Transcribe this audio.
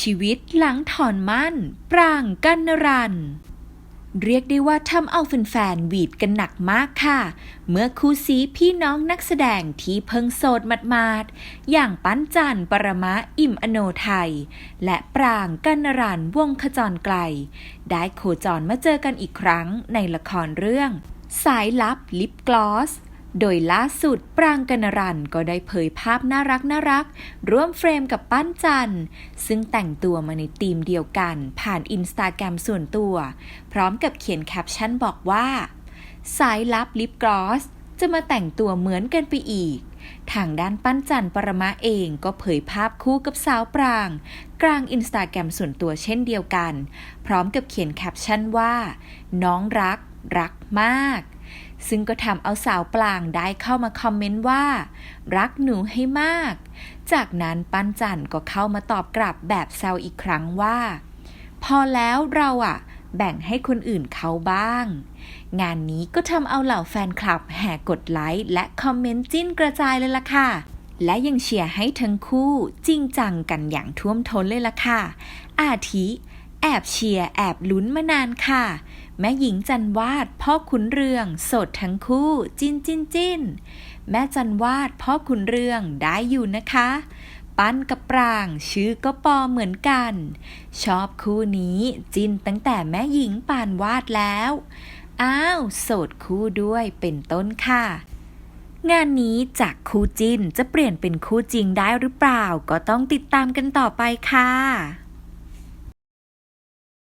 ชีวิตหลังถอนมั่น ปรางกันนรัน เรียกได้ว่าทำเอาแฟนๆหวีดกันหนักมากค่ะ เมื่อคู่ซีพี่น้องนักแสดงที่เพิ่งโสดหมาดๆ อย่างปั้นจันปรมะอิ่มอโนไทย และปรางกันนรันวงขจรไกล ได้โคจรมาเจอกันอีกครั้งในละครเรื่อง สายลับลิปกลอส โดยล่าสุดปรางกนรันก็ได้เผยภาพน่ารักน่ารักร่วมเฟรมกับปั้นจันซึ่งแต่งตัวมาในธีมเดียวกัน ผ่านอินสตาแกรมส่วนตัว พร้อมกับเขียนแคปชั่นบอกว่า สายลับลิปกลอส จะมาแต่งตัวเหมือนกันไปอีก ทางด้านปั้นจันปรมะเองก็เผยภาพคู่กับสาวปราง กลางอินสตาแกรมส่วนตัวเช่นเดียวกัน พร้อมกับเขียนแคปชั่นว่า น้องรัก รักมาก ซึ่งก็ทำเอาสาวปลางได้เข้ามาคอมเมนต์ว่า รักหนูให้มาก จากนั้นปั้นจันก็เข้ามาตอบกลับแบบแซวอีกครั้งว่า พอแล้วเราอะแบ่งให้คนอื่นเขาบ้าง งานนี้ก็ทำเอาเหล่าแฟนคลับแห่กดไลค์และคอมเมนต์จิ้นกระจายเลยล่ะค่ะ และยังเชียร์ให้ทั้งคู่จริงจังกันอย่างท่วมท้นเลยล่ะค่ะ อาทิ แอบเชียร์แอบลุ้นมานานค่ะ แม่หญิงจันวาดพ่อขุนเรืองโสดทั้งคู่จิ้นจิ้นจิ้นแม่จันวาดพ่อขุนเรืองได้อยู่นะคะ ปั้นกับปรางชื่อก็ปอเหมือนกัน ชอบคู่นี้จิ้นตั้งแต่แม่หญิงปานวาดแล้ว อ้าวโสดคู่ด้วยเป็นต้นค่ะงานนี้จากคู่จิ้นจะเปลี่ยนเป็นคู่จริงได้หรือเปล่า ก็ต้องติดตามกันต่อไปค่ะ